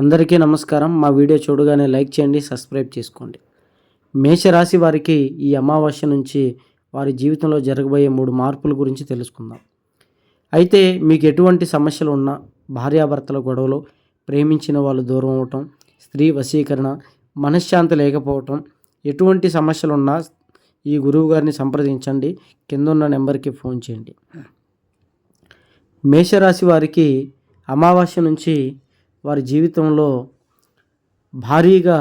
అందరికీ నమస్కారం. మా వీడియో చూడగానే లైక్ చేయండి సబ్స్క్రైబ్ చేసుకోండి. మేషరాశి వారికి ఈ అమావాస్య నుంచి వారి జీవితంలో జరగబోయే మూడు మార్పుల గురించి తెలుసుకుందాం. అయితే మీకు ఎటువంటి సమస్యలు ఉన్నా భార్యాభర్తల గొడవలు ప్రేమించిన వాళ్ళు దూరం అవటం స్త్రీ వశీకరణ మనశ్శాంతి లేకపోవటం ఎటువంటి సమస్యలు ఉన్నా ఈ గురువు గారిని సంప్రదించండి. కింద ఉన్న నెంబర్కి ఫోన్ చేయండి. మేషరాశి వారికి అమావాస్య నుంచి వారి జీవితంలో భారీగా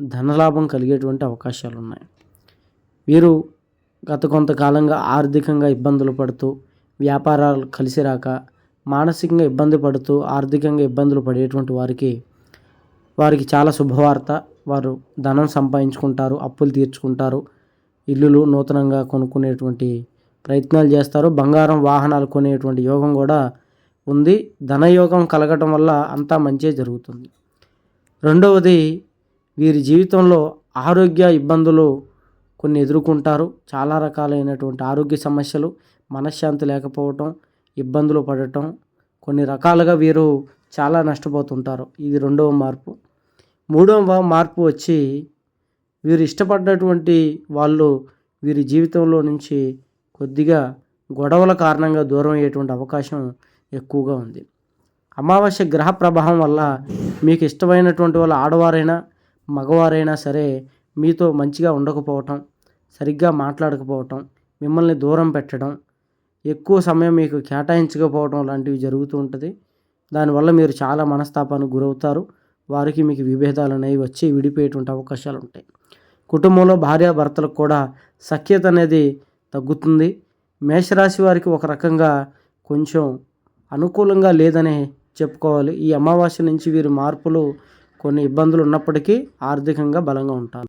ధనలాభం కలిగేటువంటి అవకాశాలు ఉన్నాయి వీరు గత కొంతకాలంగా ఆర్థికంగా ఇబ్బందులు పడుతూ వ్యాపారాలు కలిసి రాక మానసికంగా ఇబ్బంది పడుతూ ఆర్థికంగా ఇబ్బందులు పడేటువంటి వారికి వారికి చాలా శుభవార్త. వారు ధనం సంపాదించుకుంటారు అప్పులు తీర్చుకుంటారు ఇల్లులు నూతనంగా కొనుక్కునేటువంటి ప్రయత్నాలు చేస్తారు. బంగారం వాహనాలు కొనేటువంటి యోగం కూడా ఉంది. ధనయోగం కలగటం వల్ల అంతా మంచే జరుగుతుంది. రెండవది వీరి జీవితంలో ఆరోగ్య ఇబ్బందులు కొన్ని ఎదుర్కొంటారు. చాలా రకాలైనటువంటి ఆరోగ్య సమస్యలు మనశ్శాంతి లేకపోవటం ఇబ్బందులు పడటం కొన్ని రకాలుగా వీరు చాలా నష్టపోతుంటారు. ఇది రెండవ మార్పు. మూడవ మార్పు వచ్చి వీరు ఇష్టపడినటువంటి వాళ్ళు వీరి జీవితంలో నుంచి కొద్దిగా గొడవల కారణంగా దూరం అయ్యేటువంటి అవకాశం ఎక్కువగా ఉంది. అమావాస్య గ్రహ ప్రభావం వల్ల మీకు ఇష్టమైనటువంటి వాళ్ళ ఆడవారైనా మగవారైనా సరే మీతో మంచిగా ఉండకపోవటం సరిగ్గా మాట్లాడకపోవటం మిమ్మల్ని దూరం పెట్టడం ఎక్కువ సమయం మీకు కేటాయించకపోవడం లాంటివి జరుగుతూ ఉంటుంది. దానివల్ల మీరు చాలా మనస్తాపానికి గురవుతారు. వారికి మీకు విభేదాలు అనేవి వచ్చి విడిపోయేటువంటి అవకాశాలు ఉంటాయి. కుటుంబంలో భార్యాభర్తలకు కూడా సఖ్యత అనేది తగ్గుతుంది. మేషరాశి వారికి ఒక రకంగా కొంచెం అనుకూలంగా లేదనే చెప్పుకోవాలి. ఈ అమావాస్య నుంచి వీరి మార్పులు కొన్ని ఇబ్బందులు ఉన్నప్పటికీ ఆర్థికంగా బలంగా ఉంటారు.